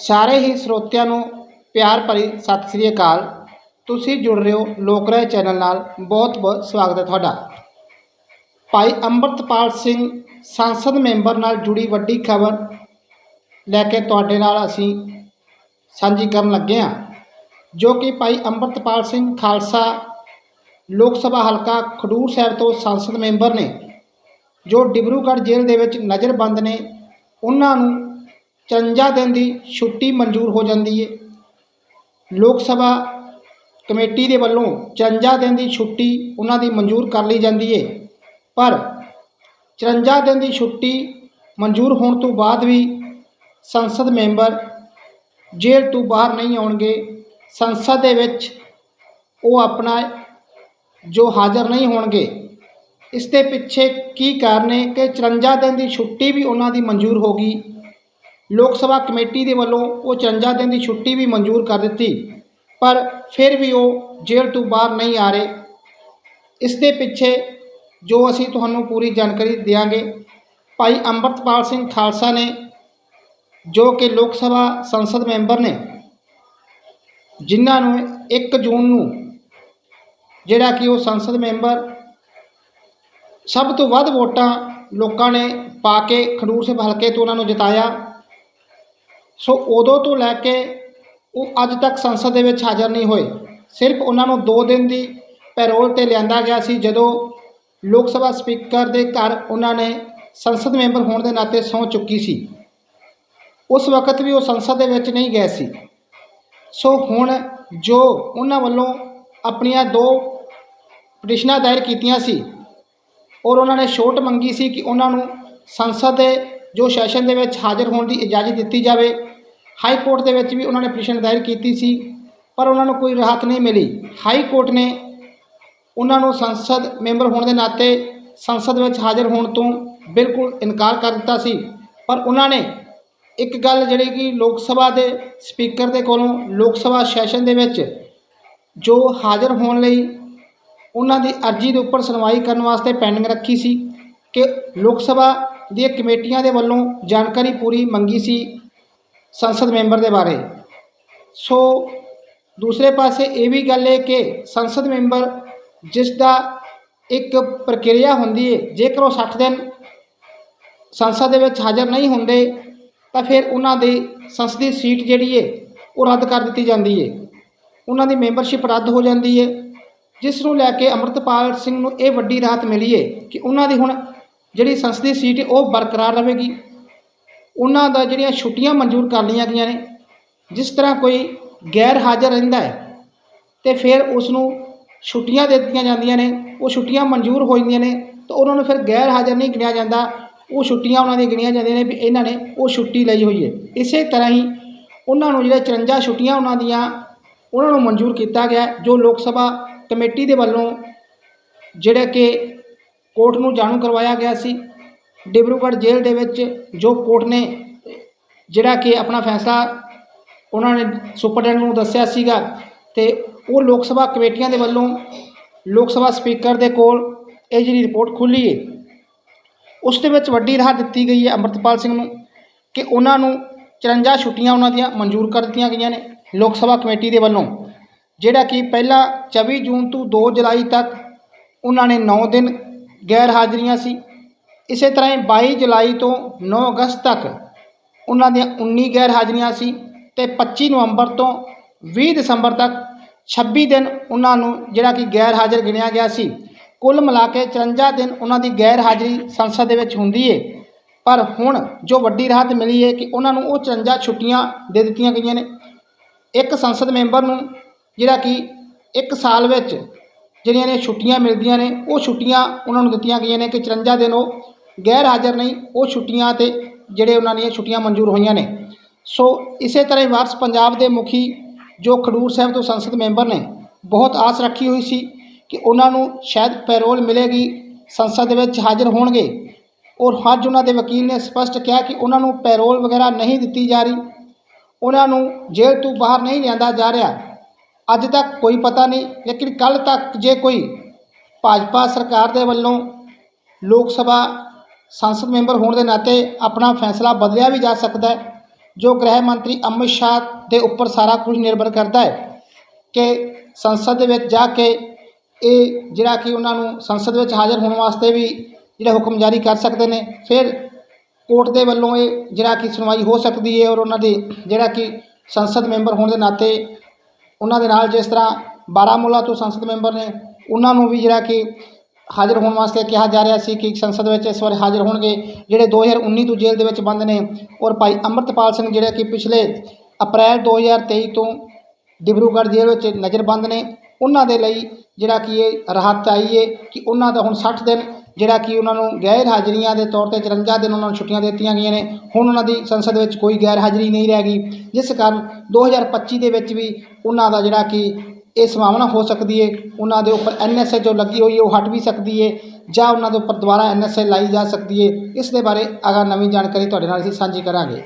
ਸਾਰੇ ਹੀ ਸਰੋਤਿਆਂ ਨੂੰ ਪਿਆਰ ਭਰੀ ਸਤਿ ਸ੍ਰੀ ਅਕਾਲ। ਤੁਸੀਂ ਜੁੜ ਰਹੇ ਹੋ ਲੋਕ ਰਾਏ ਚੈਨਲ ਨਾਲ। ਬਹੁਤ ਬਹੁਤ ਸਵਾਗਤ ਹੈ ਤੁਹਾਡਾ। ਭਾਈ ਅੰਮ੍ਰਿਤਪਾਲ ਸਿੰਘ, ਸੰਸਦ ਮੈਂਬਰ ਨਾਲ ਜੁੜੀ ਵੱਡੀ ਖਬਰ ਲੈ ਕੇ ਤੁਹਾਡੇ ਨਾਲ ਅਸੀਂ ਸਾਂਝੀ ਕਰਨ ਲੱਗੇ ਹਾਂ, ਜੋ ਕਿ ਭਾਈ ਅੰਮ੍ਰਿਤਪਾਲ ਸਿੰਘ ਖਾਲਸਾ ਲੋਕ ਸਭਾ ਹਲਕਾ ਖਡੂਰ ਸਾਹਿਬ ਤੋਂ ਸੰਸਦ ਮੈਂਬਰ ਨੇ, ਜੋ ਡਿਬਰੂਗੜ੍ਹ ਜੇਲ੍ਹ ਦੇ ਵਿੱਚ ਨਜ਼ਰਬੰਦ ਨੇ, ਉਹਨਾਂ ਨੂੰ 54 ਦਿਨ ਦੀ ਛੁੱਟੀ ਮਨਜ਼ੂਰ ਹੋ ਜਾਂਦੀ ਹੈ ਲੋਕ ਸਭਾ ਕਮੇਟੀ ਦੇ ਵੱਲੋਂ 54 ਦਿਨ ਦੀ ਛੁੱਟੀ ਉਹਨਾਂ ਦੀ ਮਨਜ਼ੂਰ ਕਰ ਲਈ ਜਾਂਦੀ ਹੈ ਪਰ 54 ਦਿਨ ਦੀ ਛੁੱਟੀ ਮਨਜ਼ੂਰ ਹੋਣ ਤੋਂ ਬਾਅਦ ਵੀ ਸੰਸਦ ਮੈਂਬਰ ਜੇਲ੍ਹ ਤੋਂ ਬਾਹਰ ਨਹੀਂ ਆਉਣਗੇ। ਸੰਸਦ ਦੇ ਵਿੱਚ ਉਹ ਆਪਣਾ ਜੋ ਹਾਜ਼ਰ ਨਹੀਂ ਹੋਣਗੇ। ਇਸ ਦੇ ਪਿੱਛੇ ਕੀ ਕਾਰਨ ਹੈ ਕਿ 54 ਦਿਨ ਦੀ ਛੁੱਟੀ ਵੀ ਉਹਨਾਂ ਦੀ ਮਨਜ਼ੂਰ ਹੋ ਗਈ। ਲੋਕ ਸਭਾ ਕਮੇਟੀ ਦੇ ਵੱਲੋਂ ਉਹ 54 ਦਿਨ ਦੀ ਛੁੱਟੀ ਵੀ ਮਨਜ਼ੂਰ ਕਰ ਦਿੱਤੀ, ਪਰ ਫਿਰ ਵੀ ਉਹ ਜੇਲ੍ਹ ਤੋਂ ਬਾਹਰ ਨਹੀਂ ਆ ਰਹੇ। ਇਸ ਦੇ ਪਿੱਛੇ ਜੋ ਅਸੀਂ ਤੁਹਾਨੂੰ ਪੂਰੀ ਜਾਣਕਾਰੀ ਦਿਆਂਗੇ, ਭਾਈ ਅੰਮ੍ਰਿਤਪਾਲ ਸਿੰਘ ਖਾਲਸਾ ਨੇ, ਜੋ ਕਿ ਲੋਕ ਸਭਾ ਸੰਸਦ ਮੈਂਬਰ ਨੇ, ਜਿਨ੍ਹਾਂ ਨੂੰ 1 ਜੂਨ ਨੂੰ ਜਿਹੜਾ ਕਿ ਉਹ ਸੰਸਦ ਮੈਂਬਰ ਸਭ ਤੋਂ ਵੱਧ ਵੋਟਾਂ ਲੋਕਾਂ ਨੇ ਪਾ ਕੇ ਖਡੂਰ ਸਾਹਿਬ ਹਲਕੇ ਤੋਂ ਉਹਨਾਂ ਨੂੰ ਜਿਤਾਇਆ। ਸੋ ਉਦੋਂ ਤੋਂ ਲੈ ਕੇ ਉਹ ਅੱਜ ਤੱਕ ਸੰਸਦ ਦੇ ਵਿੱਚ ਹਾਜ਼ਰ ਨਹੀਂ ਹੋਏ। ਸਿਰਫ ਉਹਨਾਂ ਨੂੰ 2 ਦਿਨ ਦੀ ਪੈਰੋਲ ਤੇ ਲਿਆਂਦਾ ਗਿਆ ਸੀ, ਜਦੋਂ ਲੋਕ ਸਭਾ ਸਪੀਕਰ ਦੇ ਘਰ ਉਹਨਾਂ ਨੇ ਸੰਸਦ ਮੈਂਬਰ ਹੋਣ ਦੇ ਨਾਤੇ ਸਹੁੰ ਚੁੱਕੀ ਸੀ। ਉਸ ਵਕਤ ਵੀ ਉਹ ਸੰਸਦ ਦੇ ਵਿੱਚ ਨਹੀਂ ਗਏ ਸੀ। ਸੋ ਹੁਣ ਜੋ ਉਹਨਾਂ ਵੱਲੋਂ ਆਪਣੀਆਂ ਦੋ ਪਟੀਸ਼ਨਾਂ ਦਾਇਰ ਕੀਤੀਆਂ ਸੀ ਔਰ ਉਹਨਾਂ ਨੇ ਛੋਟ ਮੰਗੀ ਸੀ ਕਿ ਉਹਨਾਂ ਨੂੰ ਸੰਸਦ ਦੇ ਜੋ ਸੈਸ਼ਨ ਦੇ ਵਿੱਚ ਹਾਜ਼ਰ ਹੋਣ ਦੀ ਇਜਾਜ਼ਤ ਦਿੱਤੀ ਜਾਵੇ ਹਾਈ ਕੋਰਟ ਦੇ ਵਿੱਚ ਵੀ ਉਹਨਾਂ ਨੇ ਪਟੀਸ਼ਨ ਦਾਇਰ ਕੀਤੀ ਸੀ, ਪਰ ਉਹਨਾਂ ਨੂੰ ਕੋਈ ਰਾਹਤ ਨਹੀਂ ਮਿਲੀ। ਹਾਈ ਕੋਰਟ ਨੇ ਉਹਨਾਂ ਨੂੰ ਸੰਸਦ ਮੈਂਬਰ ਹੋਣ ਦੇ ਨਾਤੇ ਸੰਸਦ ਵਿੱਚ ਹਾਜ਼ਰ ਹੋਣ ਤੋਂ ਬਿਲਕੁਲ ਇਨਕਾਰ ਕਰ ਦਿੱਤਾ ਸੀ। ਪਰ ਉਹਨਾਂ ਨੇ ਇੱਕ ਗੱਲ ਜਿਹੜੀ ਕਿ ਲੋਕ ਸਭਾ ਦੇ ਸਪੀਕਰ ਦੇ ਕੋਲੋਂ ਲੋਕ ਸਭਾ ਸੈਸ਼ਨ ਦੇ ਵਿੱਚ ਜੋ ਹਾਜ਼ਰ ਹੋਣ ਲਈ ਉਹਨਾਂ ਦੀ ਅਰਜ਼ੀ ਦੇ ਉੱਪਰ ਸੁਣਵਾਈ ਕਰਨ ਵਾਸਤੇ ਪੈਂਡਿੰਗ ਰੱਖੀ ਸੀ ਕਿ ਲੋਕ ਸਭਾ ਦੀਆਂ ਕਮੇਟੀਆਂ ਦੇ ਵੱਲੋਂ ਜਾਣਕਾਰੀ ਪੂਰੀ ਮੰਗੀ ਸੀ ਸੰਸਦ ਮੈਂਬਰ ਦੇ ਬਾਰੇ। ਸੋ ਦੂਸਰੇ ਪਾਸੇ ਇਹ ਵੀ ਗੱਲ ਹੈ ਕਿ ਸੰਸਦ ਮੈਂਬਰ ਜਿਸ ਦਾ ਇੱਕ ਪ੍ਰਕਿਰਿਆ ਹੁੰਦੀ ਹੈ, ਜੇਕਰ ਉਹ 60 ਦਿਨ ਸੰਸਦ ਦੇ ਵਿੱਚ ਹਾਜ਼ਰ ਨਹੀਂ ਹੁੰਦੇ, ਤਾਂ ਫਿਰ ਉਹਨਾਂ ਦੀ ਸੰਸਦੀ ਸੀਟ ਜਿਹੜੀ ਹੈ, ਉਹ ਰੱਦ ਕਰ ਦਿੱਤੀ ਜਾਂਦੀ ਹੈ। ਉਹਨਾਂ ਦੀ ਮੈਂਬਰਸ਼ਿਪ ਰੱਦ ਹੋ ਜਾਂਦੀ ਹੈ, ਜਿਸ ਨੂੰ ਲੈ ਕੇ ਅੰਮ੍ਰਿਤਪਾਲ ਸਿੰਘ ਨੂੰ ਇਹ ਵੱਡੀ ਰਾਹਤ ਮਿਲੀ ਹੈ ਕਿ ਉਹਨਾਂ ਦੀ ਹੁਣ ਜਿਹੜੀ ਸੰਸਦੀ ਸੀਟ ਉਹ ਬਰਕਰਾਰ ਰਹੇਗੀ। ਉਹਨਾਂ ਦਾ ਜਿਹੜੀਆਂ ਛੁੱਟੀਆਂ ਮਨਜ਼ੂਰ ਕਰ ਲਈਆਂ ਗਈਆਂ ਨੇ, ਜਿਸ ਤਰ੍ਹਾਂ ਕੋਈ ਗੈਰ ਹਾਜ਼ਰ ਰਹਿੰਦਾ ਹੈ ਤੇ ਫਿਰ ਉਸ ਨੂੰ ਛੁੱਟੀਆਂ ਦੇ ਦਿੱਤੀਆਂ ਜਾਂਦੀਆਂ ਨੇ, ਉਹ ਛੁੱਟੀਆਂ ਮਨਜ਼ੂਰ ਹੋ ਜਾਂਦੀਆਂ ਨੇ, ਤਾਂ ਉਹਨਾਂ ਨੂੰ ਫਿਰ ਗੈਰ ਹਾਜ਼ਰ ਨਹੀਂ ਗਿਣਿਆ ਜਾਂਦਾ। ਉਹ ਛੁੱਟੀਆਂ ਉਹਨਾਂ ਦੀਆਂ ਗਿਣੀਆਂ ਜਾਂਦੀਆਂ ਨੇ ਵੀ ਇਹਨਾਂ ਨੇ ਉਹ ਛੁੱਟੀ ਲਈ ਹੋਈ ਹੈ। ਇਸੇ ਤਰ੍ਹਾਂ ਹੀ ਉਹਨਾਂ ਨੂੰ ਜਿਹੜੇ 54 ਛੁੱਟੀਆਂ ਉਹਨਾਂ ਦੀਆਂ, ਉਹਨਾਂ ਨੂੰ ਮਨਜ਼ੂਰ ਕੀਤਾ ਗਿਆ, ਜੋ ਲੋਕ ਸਭਾ ਕਮੇਟੀ ਦੇ ਵੱਲੋਂ ਜਿਹੜਾ ਕਿ ਕੋਰਟ ਨੂੰ ਜਾਣੂ ਕਰਵਾਇਆ ਗਿਆ ਸੀ। ਡਿਬਰੂਗੜ੍ਹ ਜੇਲ੍ਹ ਦੇ ਵਿੱਚ ਜੋ ਕੋਰਟ ਨੇ, ਜਿਹੜਾ ਕਿ ਆਪਣਾ ਫੈਸਲਾ ਉਹਨਾਂ ਨੇ ਸੁਪਰਡੈਂਟ ਨੂੰ ਦੱਸਿਆ ਸੀਗਾ ਤੇ ਉਹ ਲੋਕ ਸਭਾ ਕਮੇਟੀਆਂ ਦੇ ਵੱਲੋਂ ਲੋਕ ਸਭਾ ਸਪੀਕਰ ਦੇ ਕੋਲ ਇਹ ਜਿਹੜੀ ਰਿਪੋਰਟ ਖੁੱਲੀ ਹੈ ਉਸ ਦੇ ਵਿੱਚ ਵੱਡੀ ਰਾਹਤ ਦਿੱਤੀ ਗਈ ਹੈ ਅੰਮ੍ਰਿਤਪਾਲ ਸਿੰਘ ਨੂੰ ਕਿ ਉਹਨਾਂ ਨੂੰ 54 ਛੁੱਟੀਆਂ ਉਹਨਾਂ ਦੀਆਂ ਮਨਜ਼ੂਰ ਕਰ ਦਿੱਤੀਆਂ ਗਈਆਂ ਨੇ ਲੋਕ ਸਭਾ ਕਮੇਟੀ ਦੇ ਵੱਲੋਂ, ਜਿਹੜਾ ਕਿ ਪਹਿਲਾਂ 24 ਜੂਨ ਤੋਂ 2 ਜੁਲਾਈ ਤੱਕ ਉਹਨਾਂ ਨੇ 9 ਦਿਨ ਗੈਰ ਹਾਜ਼ਰੀਆਂ ਸੀ। ਇਸੇ ਤਰ੍ਹਾਂ ਹੀ 22 ਜੁਲਾਈ ਤੋਂ 9 ਅਗਸਤ ਤੱਕ ਉਹਨਾਂ ਦੀਆਂ 19 ਗੈਰ ਹਾਜ਼ਰੀਆਂ ਸੀ ਤੇ 25 ਨਵੰਬਰ ਤੋਂ 20 ਦਸੰਬਰ ਤੱਕ 26 ਦਿਨ ਉਹਨਾਂ ਨੂੰ ਜਿਹੜਾ ਕਿ ਗੈਰ ਹਾਜ਼ਰ ਗਿਣਿਆ ਗਿਆ ਸੀ। ਕੁੱਲ ਮਿਲਾ ਕੇ 54 ਦਿਨ ਉਹਨਾਂ ਦੀ ਗੈਰ ਹਾਜ਼ਰੀ ਸੰਸਦ ਦੇ ਵਿੱਚ ਹੁੰਦੀ ਹੈ ਪਰ ਹੁਣ ਜੋ ਵੱਡੀ ਰਾਹਤ ਮਿਲੀ ਹੈ ਕਿ ਉਹਨਾਂ ਨੂੰ ਉਹ 54 ਛੁੱਟੀਆਂ ਦੇ ਦਿੱਤੀਆਂ ਗਈਆਂ ਨੇ। ਇੱਕ ਸੰਸਦ ਮੈਂਬਰ ਨੂੰ ਜਿਹੜਾ ਕਿ ਇੱਕ ਸਾਲ ਵਿੱਚ ਜਿਹੜੀਆਂ ਨੇ ਛੁੱਟੀਆਂ ਮਿਲਦੀਆਂ ਨੇ, ਉਹ ਛੁੱਟੀਆਂ ਉਹਨਾਂ ਨੂੰ ਦਿੱਤੀਆਂ ਗਈਆਂ ਨੇ ਕਿ 54 ਦਿਨ ਉਹ ਗੈਰ ਹਾਜ਼ਰ ਨਹੀਂ, ਉਹ ਛੁੱਟੀਆਂ ਤੇ ਜਿਹੜੇ ਉਹਨਾਂ ਦੀਆਂ ਛੁੱਟੀਆਂ ਮਨਜ਼ੂਰ ਹੋਈਆਂ ਨੇ। ਸੋ ਇਸੇ ਤਰ੍ਹਾਂ ਹੀ ਵਾਰਸ ਪੰਜਾਬ ਦੇ ਮੁਖੀ ਜੋ ਖਡੂਰ ਸਾਹਿਬ ਤੋਂ ਸੰਸਦ ਮੈਂਬਰ ਨੇ, ਬਹੁਤ ਆਸ ਰੱਖੀ ਹੋਈ ਸੀ ਕਿ ਉਹਨਾਂ ਨੂੰ ਸ਼ਾਇਦ ਪੈਰੋਲ ਮਿਲੇਗੀ, ਸੰਸਦ ਦੇ ਵਿੱਚ ਹਾਜ਼ਰ ਹੋਣਗੇ। ਔਰ ਹੱਜ ਉਹਨਾਂ ਦੇ ਵਕੀਲ ਨੇ ਸਪਸ਼ਟ ਕਿਹਾ ਕਿ ਉਹਨਾਂ ਨੂੰ ਪੈਰੋਲ ਵਗੈਰਾ ਨਹੀਂ ਦਿੱਤੀ ਜਾ ਰਹੀ। ਉਹਨਾਂ ਨੂੰ ਜੇਲ੍ਹ ਤੋਂ ਬਾਹਰ ਨਹੀਂ ਲਿਆਂਦਾ ਜਾ ਰਿਹਾ। ਅੱਜ ਤੱਕ ਕੋਈ ਪਤਾ ਨਹੀਂ, ਲੇਕਿਨ ਕੱਲ ਤੱਕ ਜੇ ਕੋਈ ਭਾਜਪਾ ਸਰਕਾਰ ਦੇ ਵੱਲੋਂ ਲੋਕ ਸਭਾ ਸੰਸਦ ਮੈਂਬਰ ਹੋਣ ਦੇ ਨਾਤੇ ਆਪਣਾ ਫੈਸਲਾ ਬਦਲਿਆ ਵੀ ਜਾ ਸਕਦਾ ਹੈ, ਜੋ ਗ੍ਰਹਿ ਮੰਤਰੀ ਅਮਿਤ ਸ਼ਾਹ ਦੇ ਉੱਪਰ ਸਾਰਾ ਕੁਝ ਨਿਰਭਰ ਕਰਦਾ ਹੈ ਕਿ ਸੰਸਦ ਦੇ ਵਿੱਚ ਜਾ ਕੇ ਇਹ ਜਿਹੜਾ ਕਿ ਉਹਨਾਂ ਨੂੰ ਸੰਸਦ ਵਿੱਚ ਹਾਜ਼ਰ ਹੋਣ ਵਾਸਤੇ ਵੀ ਜਿਹੜਾ ਹੁਕਮ ਜਾਰੀ ਕਰ ਸਕਦੇ ਨੇ, ਫਿਰ ਕੋਰਟ ਦੇ ਵੱਲੋਂ ਇਹ ਜਿਹੜਾ ਕਿ ਸੁਣਵਾਈ ਹੋ ਸਕਦੀ ਹੈ ਔਰ ਉਹਨਾਂ ਦੇ ਜਿਹੜਾ ਕਿ ਸੰਸਦ ਮੈਂਬਰ ਹੋਣ ਦੇ ਨਾਤੇ ਉਹਨਾਂ ਦੇ ਨਾਲ ਜਿਸ ਤਰ੍ਹਾਂ ਬਾਰਾਮੂਲਾ ਤੋਂ ਸੰਸਦ ਮੈਂਬਰ ਨੇ, ਉਹਨਾਂ ਨੂੰ ਵੀ ਜਿਹੜਾ ਕਿ ਹਾਜ਼ਰ ਹੋਣ ਵਾਸਤੇ ਕਿਹਾ ਜਾ ਰਿਹਾ ਸੀ ਕਿ ਸੰਸਦ ਵਿੱਚ ਇਸ ਵਾਰ ਹਾਜ਼ਰ ਹੋਣਗੇ ਜਿਹੜੇ 2019 ਤੋਂ ਜੇਲ੍ਹ ਦੇ ਵਿੱਚ ਬੰਦ ਨੇ ਔਰ ਭਾਈ ਅੰਮ੍ਰਿਤਪਾਲ ਸਿੰਘ ਜਿਹੜਾ ਕਿ ਪਿਛਲੇ ਅਪ੍ਰੈਲ 2023 ਤੋਂ ਡਿਬਰੂਗੜ੍ਹ ਜੇਲ੍ਹ ਵਿੱਚ ਨਜ਼ਰਬੰਦ ਨੇ, ਉਹਨਾਂ ਦੇ ਲਈ ਜਿਹੜਾ ਕਿ ਇਹ ਰਾਹਤ ਆਈ ਹੈ ਕਿ ਉਹਨਾਂ ਦਾ ਹੁਣ 60 ਦਿਨ ਜਿਹੜਾ ਕਿ ਉਹਨਾਂ ਨੂੰ ਗੈਰ ਹਾਜ਼ਰੀਆਂ ਦੇ ਤੌਰ ਤੇ 54 ਦਿਨ ਉਹਨਾਂ ਨੂੰ ਛੁੱਟੀਆਂ ਦਿੱਤੀਆਂ ਗਈਆਂ ਨੇ, ਹੁਣ ਉਹਨਾਂ ਦੀ ਸੰਸਦ ਵਿੱਚ ਕੋਈ ਗੈਰ ਹਾਜ਼ਰੀ ਨਹੀਂ ਰਹਿ ਗਈ। ਜਿਸ ਕਾਰਨ 2025 ਦੇ ਵਿੱਚ ਵੀ ਉਹਨਾਂ ਦਾ ਜਿਹੜਾ ਕਿ ਇਹ ਸੰਭਾਵਨਾ ਹੋ ਸਕਦੀ ਹੈ। ਉਹਨਾਂ ਦੇ ਉੱਪਰ ਐਨਐਸਏ ਜੋ ਲੱਗੀ ਹੋਈ ਹੈ, ਉਹ ਹਟ ਵੀ ਸਕਦੀ ਹੈ ਜਾਂ ਉਹਨਾਂ ਦੇ ਉੱਪਰ ਦੁਬਾਰਾ ਐਨਐਸਏ ਲਾਈ ਜਾ ਸਕਦੀ ਹੈ। ਇਸ ਦੇ ਬਾਰੇ ਅਗਰ ਨਵੀਂ ਜਾਣਕਾਰੀ ਤੁਹਾਡੇ ਨਾਲ ਅਸੀਂ ਸਾਂਝੀ ਕਰਾਂਗੇ।